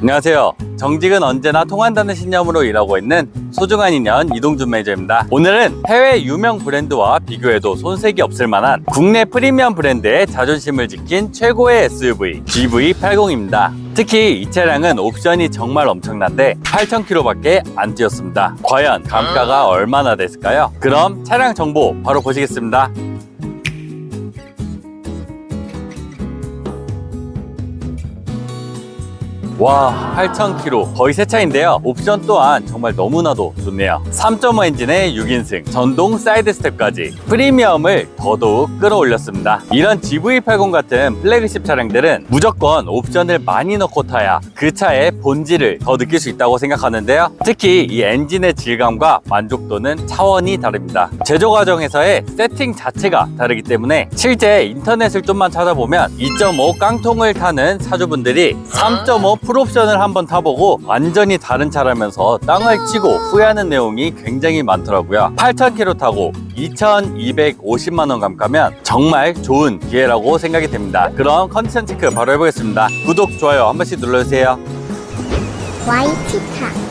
안녕하세요. 정직은 언제나 통한다는 신념으로 일하고 있는 소중한 인연 이동준 매니저입니다. 오늘은 해외 유명 브랜드와 비교해도 손색이 없을 만한 국내 프리미엄 브랜드의 자존심을 지킨 최고의 SUV GV80입니다. 특히 이 차량은 옵션이 정말 엄청난데 8,000km밖에 안 뛰었습니다. 과연 감가가 얼마나 됐을까요? 그럼 차량 정보 바로 보시겠습니다. 와 8,000km 거의 새 차인데요. 옵션 또한 정말 너무나도 좋네요. 3.5 엔진의 6인승 전동 사이드 스텝까지 프리미엄을 더더욱 끌어올렸습니다. 이런 GV80 같은 플래그십 차량들은 무조건 옵션을 많이 넣고 타야 그 차의 본질을 더 느낄 수 있다고 생각하는데요. 특히 이 엔진의 질감과 만족도는 차원이 다릅니다. 제조 과정에서의 세팅 자체가 다르기 때문에 실제 인터넷을 좀만 찾아보면 2.5 깡통을 타는 사주분들이 3.5 풀옵션을 한번 타보고 완전히 다른 차라면서 땅을 치고 후회하는 내용이 굉장히 많더라고요. 8,000km 타고 2,250만 원 감가면 정말 좋은 기회라고 생각이 됩니다. 그럼 컨디션 체크 바로 해보겠습니다. 구독, 좋아요 한 번씩 눌러주세요. 와이티카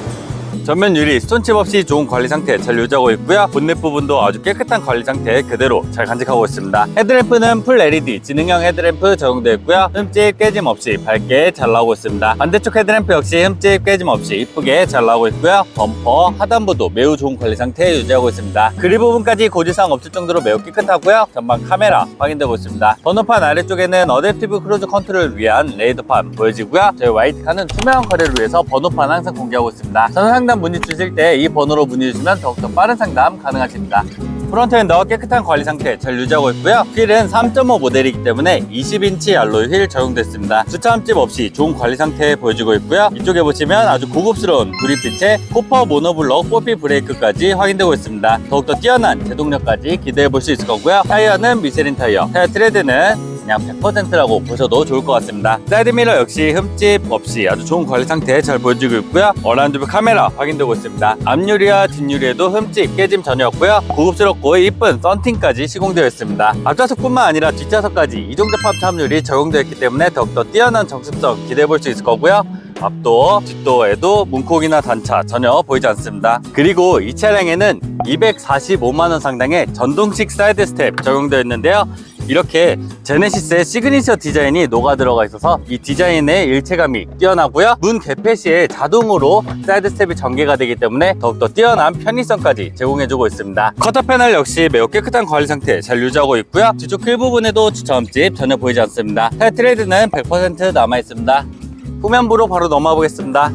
전면 유리 스톤칩 없이 좋은 관리 상태 잘 유지하고 있고요. 본넷 부분도 아주 깨끗한 관리 상태 그대로 잘 간직하고 있습니다. 헤드램프는 풀 LED 지능형 헤드램프 적용되어 있고요. 흠집 깨짐 없이 밝게 잘 나오고 있습니다. 반대쪽 헤드램프 역시 흠집 깨짐 없이 이쁘게 잘 나오고 있고요. 범퍼 하단부도 매우 좋은 관리 상태 유지하고 있습니다. 그릴 부분까지 고지사항 없을 정도로 매우 깨끗하고요. 전방 카메라 확인되고 있습니다. 번호판 아래쪽에는 어댑티브 크루즈 컨트롤을 위한 레이더판 보여지고요. 저희 와이트카는 투명한 거래를 위해서 번호판 항상 공개하고 있습니다. 전화 상담 문의 주실 때 이 번호로 문의 주시면 더욱더 빠른 상담 가능하십니다. 프론트 엔더 깨끗한 관리 상태 잘 유지하고 있고요. 휠은 3.5 모델이기 때문에 20인치 알로이 휠 적용됐습니다. 주차 흠집 없이 좋은 관리 상태 보여지고 있고요. 이쪽에 보시면 아주 고급스러운 구릿빛의 코퍼 모노블럭 뽀피 브레이크까지 확인되고 있습니다. 더욱더 뛰어난 제동력까지 기대해 볼 수 있을 거고요. 타이어는 미쉐린 타이어 타이어 트레드는 그냥 100%라고 보셔도 좋을 것 같습니다. 사이드미러 역시 흠집 없이 아주 좋은 관리 상태 잘 보여지고 있고요. 어라운드뷰 카메라 확인되고 있습니다. 앞유리와 뒷유리에도 흠집 깨짐 전혀 없고요. 고급스럽고 이쁜 썬팅까지 시공되어 있습니다. 앞좌석뿐만 아니라 뒷좌석까지 이종접합 탑률이 적용되어 있기 때문에 더욱더 뛰어난 정습성 기대해 볼 수 있을 거고요. 앞도어, 뒷도어에도 문콕이나 단차 전혀 보이지 않습니다. 그리고 이 차량에는 245만원 상당의 전동식 사이드 스텝 적용되어 있는데요. 이렇게 제네시스의 시그니처 디자인이 녹아 들어가 있어서 이 디자인의 일체감이 뛰어나고요. 문 개폐 시에 자동으로 사이드 스텝이 전개가 되기 때문에 더욱더 뛰어난 편의성까지 제공해주고 있습니다. 커터 패널 역시 매우 깨끗한 관리 상태 잘 유지하고 있고요. 뒤쪽 휠 부분에도 주차흠집 전혀 보이지 않습니다. 타이어 트레드는 100% 남아 있습니다. 후면부로 바로 넘어가 보겠습니다.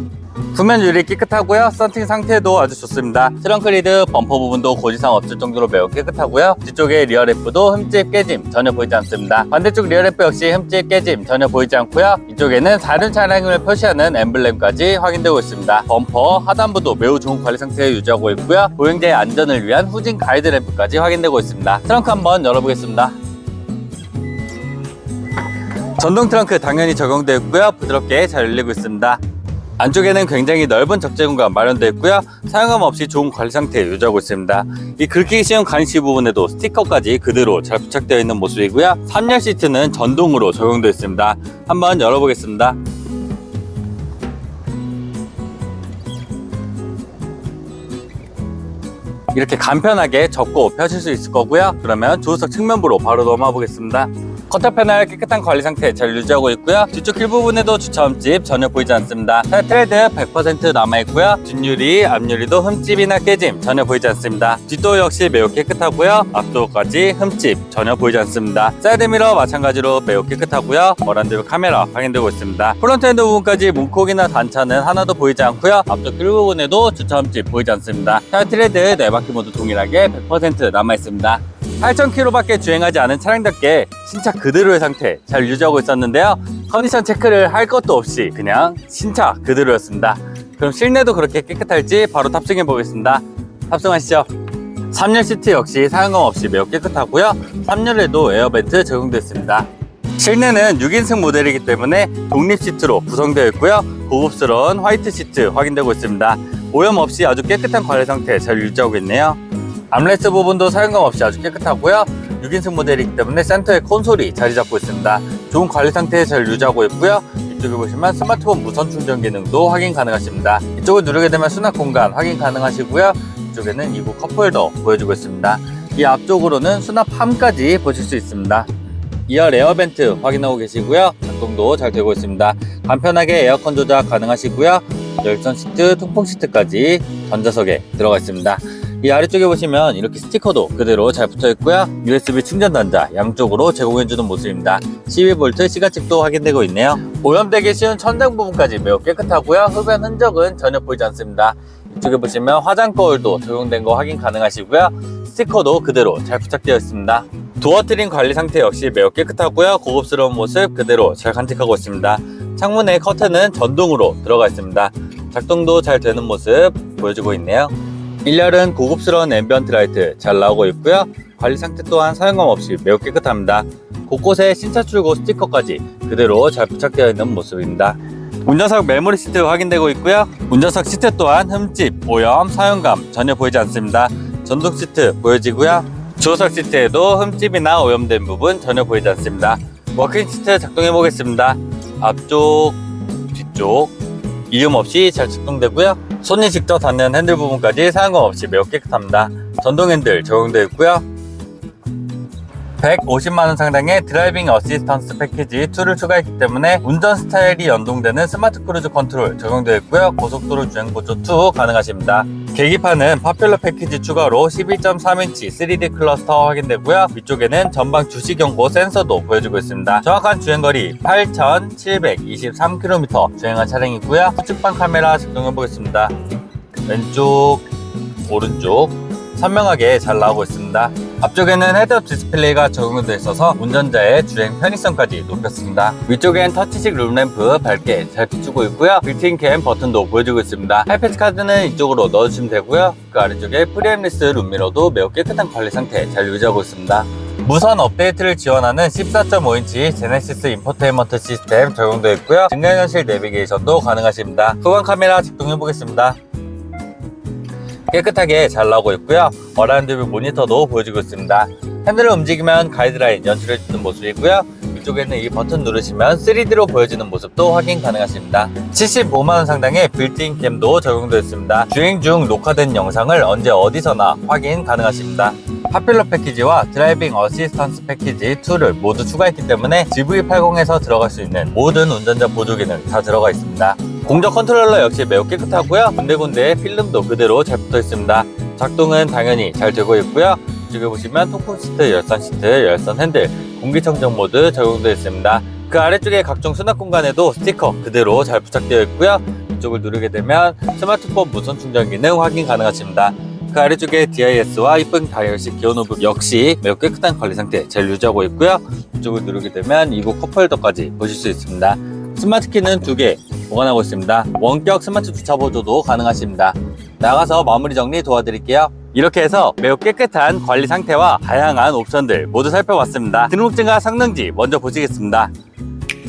후면 유리 깨끗하고요. 썬팅 상태도 아주 좋습니다. 트렁크 리드 범퍼 부분도 고지상 없을 정도로 매우 깨끗하고요. 뒤쪽에 리어 램프도 흠집 깨짐 전혀 보이지 않습니다. 반대쪽 리어 램프 역시 흠집 깨짐 전혀 보이지 않고요. 이쪽에는 다른 차량을 표시하는 엠블렘까지 확인되고 있습니다. 범퍼 하단부도 매우 좋은 관리 상태 유지하고 있고요. 보행자의 안전을 위한 후진 가이드 램프까지 확인되고 있습니다. 트렁크 한번 열어보겠습니다. 전동 트렁크 당연히 적용되어 있고요. 부드럽게 잘 열리고 있습니다. 안쪽에는 굉장히 넓은 적재 공간 마련되어 있고요. 사용감 없이 좋은 관리 상태 유지하고 있습니다. 이 긁기 쉬운 간시 부분에도 스티커까지 그대로 잘 부착되어 있는 모습이고요. 3열 시트는 전동으로 적용되어 있습니다. 한번 열어보겠습니다. 이렇게 간편하게 접고 펴실 수 있을 거고요. 그러면 조수석 측면부로 바로 넘어가 보겠습니다. 커터 패널 깨끗한 관리 상태 잘 유지하고 있고요. 뒤쪽 길 부분에도 주차 흠집 전혀 보이지 않습니다. 타이어 트레드 100% 남아있고요. 뒷유리, 앞유리도 흠집이나 깨짐 전혀 보이지 않습니다. 뒷도 역시 매우 깨끗하고요. 앞도까지 흠집 전혀 보이지 않습니다. 사이드미러 마찬가지로 매우 깨끗하고요. 어란드 카메라 확인되고 있습니다. 프론트 엔드 부분까지 문콕이나 단차는 하나도 보이지 않고요. 앞쪽 길 부분에도 주차 흠집 보이지 않습니다. 타이어 트레드 네 바퀴 모두 동일하게 100% 남아있습니다. 8,000km밖에 주행하지 않은 차량답게 신차 그대로의 상태 잘 유지하고 있었는데요. 컨디션 체크를 할 것도 없이 그냥 신차 그대로였습니다. 그럼 실내도 그렇게 깨끗할지 바로 탑승해 보겠습니다. 탑승하시죠. 3열 시트 역시 사용감 없이 매우 깨끗하고요. 3열에도 에어벤트 적용됐습니다. 실내는 6인승 모델이기 때문에 독립 시트로 구성되어 있고요. 고급스러운 화이트 시트 확인되고 있습니다. 오염 없이 아주 깨끗한 관리 상태 잘 유지하고 있네요. 암레스 부분도 사용감 없이 아주 깨끗하고요. 6인승 모델이기 때문에 센터에 콘솔이 자리 잡고 있습니다. 좋은 관리 상태에 잘 유지하고 있고요. 이쪽에 보시면 스마트폰 무선 충전 기능도 확인 가능하십니다. 이쪽을 누르게 되면 수납 공간 확인 가능하시고요. 이쪽에는 이부 컵홀더 보여주고 있습니다. 이 앞쪽으로는 수납함까지 보실 수 있습니다. 2열 에어벤트 확인하고 계시고요. 작동도 잘 되고 있습니다. 간편하게 에어컨 조작 가능하시고요. 열선 시트, 통풍 시트까지 전자석에 들어가 있습니다. 이 아래쪽에 보시면 이렇게 스티커도 그대로 잘 붙어 있고요. USB 충전 단자 양쪽으로 제공해주는 모습입니다. 12V 시가측도 확인되고 있네요. 오염되기 쉬운 천장 부분까지 매우 깨끗하고요. 흡연 흔적은 전혀 보이지 않습니다. 이쪽에 보시면 화장 거울도 적용된 거 확인 가능하시고요. 스티커도 그대로 잘 부착되어 있습니다. 도어 트림 관리 상태 역시 매우 깨끗하고요. 고급스러운 모습 그대로 잘 간직하고 있습니다. 창문의 커튼은 전동으로 들어가 있습니다. 작동도 잘 되는 모습 보여주고 있네요. 1열은 고급스러운 앰비언트 라이트 잘 나오고 있고요. 관리 상태 또한 사용감 없이 매우 깨끗합니다. 곳곳에 신차 출고 스티커까지 그대로 잘 부착되어 있는 모습입니다. 운전석 메모리 시트 확인되고 있고요. 운전석 시트 또한 흠집, 오염, 사용감 전혀 보이지 않습니다. 전동 시트 보여지고요. 주호석 시트에도 흠집이나 오염된 부분 전혀 보이지 않습니다. 워킹 시트 작동해 보겠습니다. 앞쪽, 뒤쪽 이음 없이 잘 작동되고요. 손이 직접 닿는 핸들 부분까지 사용감 없이 매우 깨끗합니다. 전동 핸들 적용되어 있고요. 150만원 상당의 드라이빙 어시스턴스 패키지 2를 추가했기 때문에 운전 스타일이 연동되는 스마트 크루즈 컨트롤 적용되어 있고요. 고속도로 주행 보조 2 가능하십니다. 계기판은 파퓰러 패키지 추가로 12.3인치 3D 클러스터 확인되고요. 위쪽에는 전방 주시 경고 센서도 보여주고 있습니다. 정확한 주행거리 8,723km 주행한 차량이고요. 후측방 카메라 작동해 보겠습니다. 왼쪽, 오른쪽 선명하게 잘 나오고 있습니다. 앞쪽에는 헤드업 디스플레이가 적용되어 있어서 운전자의 주행 편의성까지 높였습니다. 위쪽엔 터치식 룸램프 밝게 잘 비추고 있고요. 빌트인 캠 버튼도 보여주고 있습니다. 하이패스 카드는 이쪽으로 넣어주시면 되고요. 그 아래쪽에 프리엠리스 룸미러도 매우 깨끗한 관리 상태 잘 유지하고 있습니다. 무선 업데이트를 지원하는 14.5인치 제네시스 인포테인먼트 시스템 적용되어 있고요. 증강현실 내비게이션도 가능하십니다. 후방 카메라 작동해 보겠습니다. 깨끗하게 잘 나오고 있고요. 어라운드 뷰 모니터도 보여주고 있습니다. 핸들을 움직이면 가이드라인 연출해주는 모습이고요. 위쪽에는 이 버튼 누르시면 3D로 보여지는 모습도 확인 가능하십니다. 75만원 상당의 빌트인 캠도 적용되어 있습니다. 주행 중 녹화된 영상을 언제 어디서나 확인 가능하십니다. 파퓰러 패키지와 드라이빙 어시스턴스 패키지 2를 모두 추가했기 때문에 GV80에서 들어갈 수 있는 모든 운전자 보조 기능 다 들어가 있습니다. 공적 컨트롤러 역시 매우 깨끗하고요. 군데군데 필름도 그대로 잘 붙어 있습니다. 작동은 당연히 잘 되고 있고요. 이쪽에 보시면 통풍 시트, 열선 시트, 열선 핸들, 공기청정 모드 적용되어 있습니다. 그 아래쪽에 각종 수납 공간에도 스티커 그대로 잘 부착되어 있고요. 이쪽을 누르게 되면 스마트폰 무선 충전 기능 확인 가능하십니다. 그 아래쪽에 DIS와 이쁜 다이얼식 기어 노브 역시 매우 깨끗한 관리 상태 잘 유지하고 있고요. 이쪽을 누르게 되면 이곳 컵홀더까지 보실 수 있습니다. 스마트 키는 두개 보관하고 있습니다. 원격 스마트 주차 보조도 가능하십니다. 나가서 마무리 정리 도와드릴게요. 이렇게 해서 매우 깨끗한 관리 상태와 다양한 옵션들 모두 살펴봤습니다. 등록증과 성능지 먼저 보시겠습니다.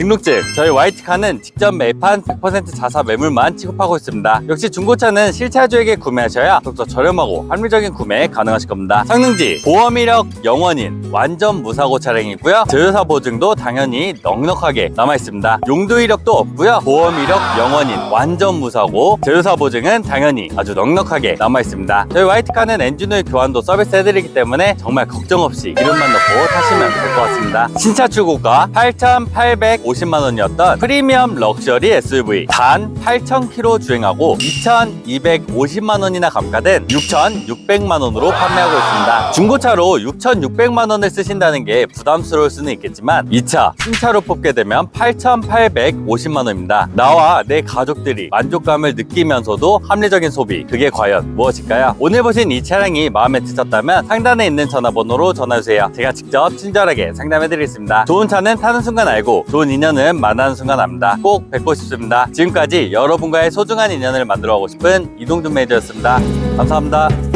등록증 저희 YT카는 직접 매입한 100% 자사 매물만 취급하고 있습니다. 역시 중고차는 실차주에게 구매하셔야 더욱더 저렴하고 합리적인 구매 가능하실 겁니다. 성능지 보험 이력 영원인 완전 무사고 차량이고요. 제조사 보증도 당연히 넉넉하게 남아 있습니다. 용도 이력도 없고요. 보험 이력 영원인 완전 무사고 제조사 보증은 당연히 아주 넉넉하게 남아 있습니다. 저희 YT카는 엔진오일 교환도 서비스 해드리기 때문에 정말 걱정 없이 기름만 넣고 타시면 될 것 같습니다. 신차 출고가 8,850만 원이었던 프리미엄 럭셔리 SUV 단 8,000km 주행하고 2,250만 원이나 감가된 6,600만 원으로 판매하고 있습니다. 중고차로 6,600만 원을 쓰신다는 게 부담스러울 수는 있겠지만 이 차 신차로 뽑게 되면 8,850만 원입니다. 나와 내 가족들이 만족감을 느끼면서도 합리적인 소비 그게 과연 무엇일까요? 오늘 보신 이 차량이 마음에 드셨다면 상단에 있는 전화번호로 전화주세요. 제가 직접 친절하게 상담해드리겠습니다. 좋은 차는 타는 순간 알고 좋은 인연은 만나는 순간 압니다. 꼭 뵙고 싶습니다. 지금까지 여러분과의 소중한 인연을 만들어 가고 싶은 이동준 매니저였습니다. 감사합니다.